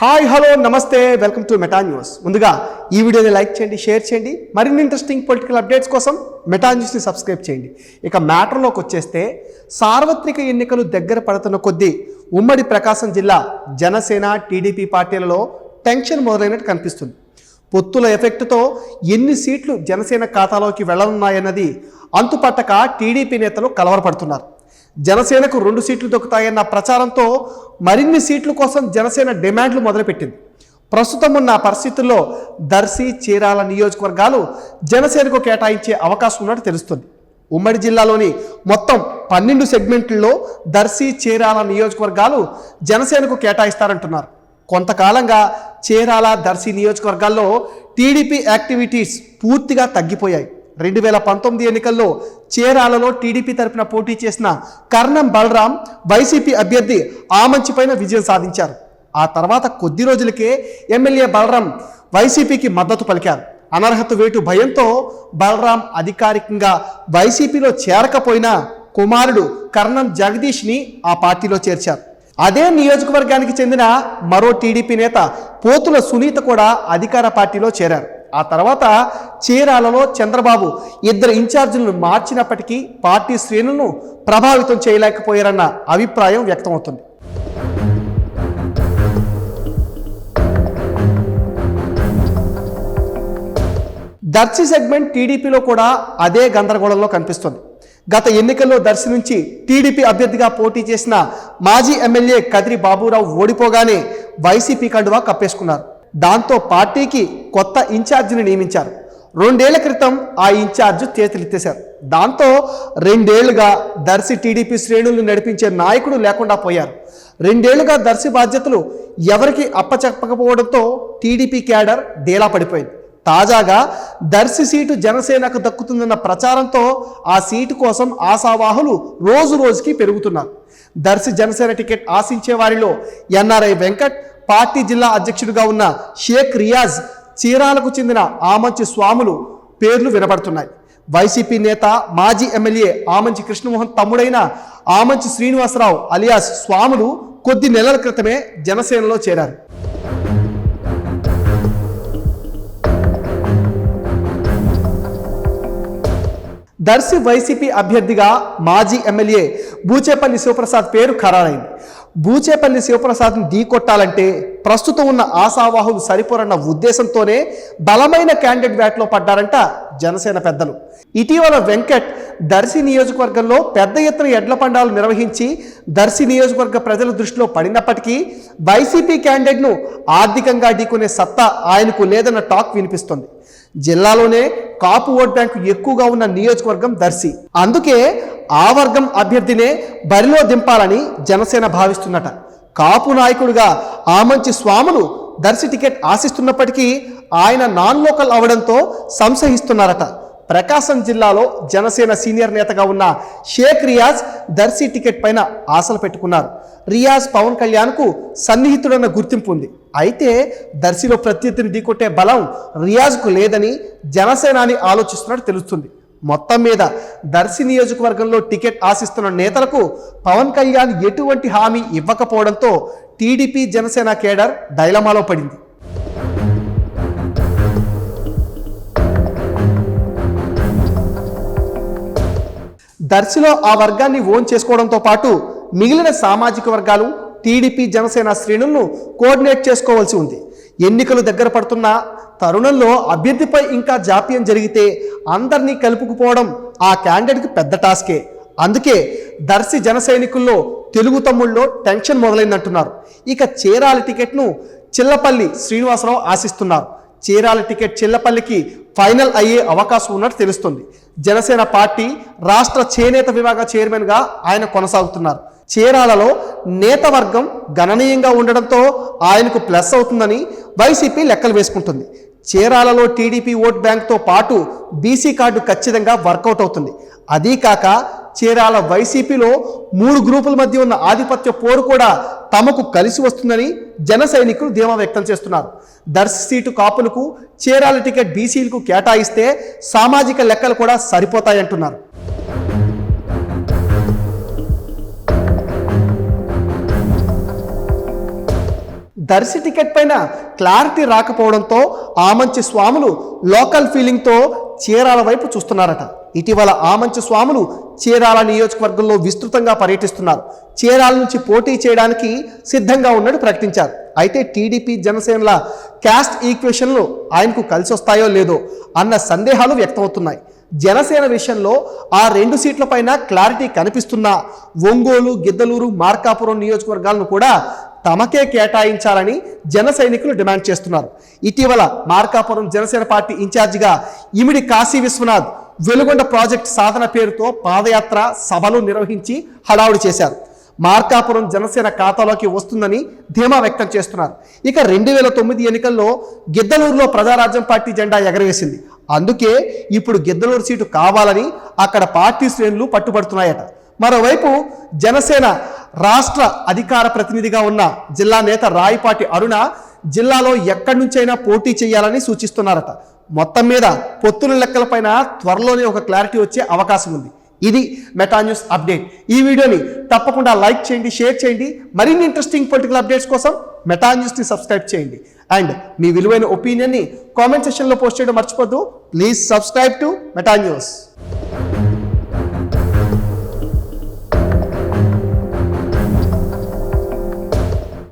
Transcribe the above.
Hi hello నమస్తే welcome to Meta news. ముందుగా ఈ వీడియోని లైక్ చేయండి షేర్ చేయండి. మరిన్ని ఇంట్రెస్టింగ్ పొలిటికల్ అప్డేట్స్ కోసం మెటా న్యూస్ని సబ్స్క్రైబ్ చేయండి. ఇక మ్యాటర్లోకి వచ్చేస్తే సార్వత్రిక ఎన్నికలు దగ్గర పడుతున్న కొద్దీ ఉమ్మడి ప్రకాశం జిల్లా జనసేన టీడీపీ పార్టీలలో టెన్షన్ మొదలైనట్టు కనిపిస్తుంది. పొత్తుల ఎఫెక్ట్తో ఎన్ని సీట్లు జనసేన ఖాతాలోకి వెళ్ళనున్నాయన్నది అంతుపట్టక టీడీపీ నేతలు కలవరపడుతున్నారు. జనసేనకు రెండు సీట్లు దొక్కుతాయన్న ప్రచారంతో మరిన్ని సీట్ల కోసం జనసేన డిమాండ్లు మొదలుపెట్టింది. ప్రస్తుతం ఉన్న పరిస్థితుల్లో దర్శి చీరాల నియోజకవర్గాలు జనసేనకు కేటాయించే అవకాశం ఉన్నట్టు తెలుస్తుంది. ఉమ్మడి జిల్లాలోని మొత్తం పన్నెండు సెగ్మెంట్లలో దర్శి చీరాల నియోజకవర్గాలు జనసేనకు కేటాయిస్తారంటున్నారు. కొంతకాలంగా చీరాల దర్శి నియోజకవర్గాల్లో టీడీపీ యాక్టివిటీస్ పూర్తిగా తగ్గిపోయాయి. రెండు వేల పంతొమ్మిది ఎన్నికల్లో చేరాలలో టీడీపీ తరపున పోటీ చేసిన కర్ణం బలరాం వైసీపీ అభ్యర్థి ఆమంచిపైన విజయం సాధించారు. ఆ తర్వాత కొద్ది రోజులకే ఎమ్మెల్యే బలరాం వైసీపీకి మద్దతు పలికారు. అనర్హత వేటు భయంతో బలరాం అధికారికంగా వైసీపీలో చేరకపోయినా కుమారుడు కర్ణం జగదీష్ని ఆ పార్టీలో చేర్చారు. అదే నియోజకవర్గానికి చెందిన మరో టీడీపీ నేత పోతుల సునీత కూడా అధికార పార్టీలో చేరారు. ఆ తర్వాత చీరాలలో చంద్రబాబు ఇద్దరు ఇన్ఛార్జీలను మార్చినప్పటికీ పార్టీ శ్రేణులను ప్రభావితం చేయలేకపోయారన్న అభిప్రాయం వ్యక్తమవుతుంది. దర్శి సెగ్మెంట్ టీడీపీలో కూడా అదే గందరగోళంలో కనిపిస్తుంది. గత ఎన్నికల్లో దర్శి నుంచి టీడీపీ అభ్యర్థిగా పోటీ చేసిన మాజీ ఎమ్మెల్యే కదిరి బాబురావు ఓడిపోగానే వైసీపీ కండువా కప్పేసుకున్నారు. దాంతో పార్టీకి కొత్త ఇన్ఛార్జిని నియమించారు. రెండేళ్ళ క్రితం ఆ ఇన్ఛార్జ్ చేతులెత్తేశారు. దాంతో రెండేళ్ళుగా దర్శి టీడీపీ శ్రేణులను నడిపించే నాయకుడు లేకుండా పోయారు. రెండేళ్ళుగా దర్శి బాధ్యతలు ఎవరికి అప్పచెప్పకపోవడంతో టీడీపీ క్యాడర్ డేలా పడిపోయింది. తాజాగా దర్శి సీటు జనసేనకు దక్కుతుందన్న ప్రచారంతో ఆ సీటు కోసం ఆశావాహులు రోజు రోజుకి పెరుగుతున్నారు. దర్శి జనసేన టికెట్ ఆశించే వారిలో ఎన్ఆర్ఐ వెంకట్ పార్టీ జిల్లా అధ్యక్షుడిగా ఉన్న షేక్ రియాజ్ చీరాలకు చెందిన ఆమంచి స్వాములు పేర్లు వినబడుతున్నాయి. వైసీపీ నేత మాజీ ఎమ్మెల్యే ఆమంచి కృష్ణమోహన్ తమ్ముడైన ఆమంచి శ్రీనివాసరావు అలియాస్ స్వాములు కొద్ది నెలల క్రితమే జనసేనలో చేరారు. దర్శి వైసీపీ అభ్యర్థిగా మాజీ ఎమ్మెల్యే బూచేపల్లి శివప్రసాద్ పేరు ఖరారైంది. బూచేపల్లి శివప్రసాద్ని ఢీకొట్టాలంటే ప్రస్తుతం ఉన్న ఆశావాహులు సరిపోరన్న ఉద్దేశంతోనే బలమైన క్యాండిడేట్ బ్యాట్లో పడ్డారంట జనసేన పెద్దలు. ఇటీవల వెంకట్ దర్శి నియోజకవర్గంలో పెద్ద ఎత్తున ఎడ్ల పండాలు నిర్వహించి దర్శి నియోజకవర్గ ప్రజల దృష్టిలో పడినప్పటికీ వైసీపీ క్యాండిడేట్ను ఆర్థికంగా ఢీకొనే సత్తా ఆయనకు లేదన్న టాక్ వినిపిస్తుంది. జిల్లాలోనే కాపు ఓట్ బ్యాంకు ఎక్కువగా ఉన్న నియోజకవర్గం దర్శి. అందుకే ఆ వర్గం అభ్యర్థినే బరిలో దింపాలని జనసేన భావిస్తున్నట. కాపు నాయకుడిగా ఆమంచి స్వాములు దర్శి టికెట్ ఆశిస్తున్నప్పటికీ ఆయన నాన్ లోకల్ అవడంతో సంశయిస్తున్నారట. ప్రకాశం జిల్లాలో జనసేన సీనియర్ నేతగా ఉన్న షేక్ రియాజ్ దర్శి టికెట్ పైన ఆశలు పెట్టుకున్నారు. రియాజ్ పవన్ కళ్యాణ్కు సన్నిహితుడన్న గుర్తింపు ఉంది. అయితే దర్శిలో ప్రత్యర్థిని ఢీకొట్టే బలం రియాజ్కు లేదని జనసేనాని ఆలోచిస్తున్నట్టు తెలుస్తుంది. మొత్తం మీద దర్శి నియోజకవర్గంలో టికెట్ ఆశిస్తున్న నేతలకు పవన్ కళ్యాణ్ ఎటువంటి హామీ ఇవ్వకపోవడంతో టీడీపీ జనసేన కేడర్ డైలమాలో పడింది. దర్శిలో ఆ వర్గాన్ని ఓన్ చేసుకోవడంతో పాటు మిగిలిన సామాజిక వర్గాలు టీడీపీ జనసేన శ్రేణులను కోఆర్డినేట్ చేసుకోవాల్సి ఉంది. ఎన్నికలు దగ్గర పడుతున్న తరుణంలో అభ్యర్థిపై ఇంకా జాప్యం జరిగితే అందరినీ కలుపుకుపోవడం ఆ క్యాండిడేట్కి పెద్ద టాస్కే. అందుకే దర్శి జన సైనికుల్లో తెలుగు తమ్ముళ్ళలో టెన్షన్ మొదలైందంటున్నారు. ఇక చీరాల టికెట్ను చిల్లపల్లి శ్రీనివాసరావు ఆశిస్తున్నారు. చీరాల టికెట్ చిల్లపల్లికి ఫైనల్ అయ్యే అవకాశం ఉన్నట్టు తెలుస్తుంది. జనసేన పార్టీ రాష్ట్ర చేనేత విభాగ చైర్మన్గా ఆయన కొనసాగుతున్నారు. చీరాలలో నేత వర్గం గణనీయంగా ఉండడంతో ఆయనకు ప్లస్ అవుతుందని వైసీపీ లెక్కలు వేసుకుంటుంది. చీరాలలో టీడీపీ ఓట్ బ్యాంక్తో పాటు బీసీ కార్డు ఖచ్చితంగా వర్కౌట్ అవుతుంది. అదీ కాక చీరాల వైసీపీలో మూడు గ్రూపుల మధ్య ఉన్న ఆధిపత్య పోరు కూడా తమకు కలిసి వస్తుందని జన సైనికులు ధీమా వ్యక్తం చేస్తున్నారు. దర్శి సీటు కాపులకు చీరాల టికెట్ బీసీలకు కేటాయిస్తే సామాజిక లెక్కలు కూడా సరిపోతాయంటున్నారు. దర్శి టికెట్ పైన క్లారిటీ రాకపోవడంతో ఆమంచి స్వాములు లోకల్ ఫీలింగ్తో చీరాల వైపు చూస్తున్నారట. ఇటీవల ఆమంచి స్వాములు చీరాల నియోజకవర్గంలో విస్తృతంగా పర్యటిస్తున్నారు. చీరాల నుంచి పోటీ చేయడానికి సిద్ధంగా ఉన్నట్టు ప్రకటించారు. అయితే టీడీపీ జనసేనల క్యాస్ట్ ఈక్వేషన్లు ఆయనకు కలిసి వస్తాయో లేదో అన్న సందేహాలు వ్యక్తమవుతున్నాయి. జనసేన విషయంలో ఆ రెండు సీట్లపైన క్లారిటీ కనిపిస్తున్నా ఒంగోలు గిద్దలూరు మార్కాపురం నియోజకవర్గాలను కూడా తమకే కేటాయించాలని జన సైనికులు డిమాండ్ చేస్తున్నారు. ఇటీవల మార్కాపురం జనసేన పార్టీ ఇన్ఛార్జిగా ఇమిడి కాశీ విశ్వనాథ్ వెలుగొండ ప్రాజెక్ట్ సాధన పేరుతో పాదయాత్ర సభలు నిర్వహించి హడావుడి చేశారు. మార్కాపురం జనసేన ఖాతాలోకి వస్తుందని ధీమా వ్యక్తం చేస్తున్నారు. ఇక రెండు వేల తొమ్మిది ఎన్నికల్లో గిద్దలూరులో ప్రజారాజ్యం పార్టీ జెండా ఎగరవేసింది. అందుకే ఇప్పుడు గిద్దలూరు సీటు కావాలని అక్కడ పార్టీ శ్రేణులు పట్టుబడుతున్నాయట. మరోవైపు జనసేన రాష్ట్ర అధికార ప్రతినిధిగా ఉన్న జిల్లా నేత రాయపాటి అరుణ జిల్లాలో ఎక్కడి నుంచైనా పోటీ చేయాలని సూచిస్తున్నారట. మొత్తం మీద పొత్తుల లెక్కలపైన త్వరలోనే ఒక క్లారిటీ వచ్చే అవకాశం ఉంది. ఇది మెటా న్యూస్ అప్డేట్. ఈ వీడియోని తప్పకుండా లైక్ చేయండి షేర్ చేయండి. మరిన్ని ఇంట్రెస్టింగ్ పొలిటికల్ అప్డేట్స్ కోసం మెటా న్యూస్ని సబ్స్క్రైబ్ చేయండి. అండ్ మీ విలువైన ఒపీనియన్ని కామెంట్ సెక్షన్లో పోస్ట్ చేయడం మర్చిపోద్దు. Please subscribe to Meta news.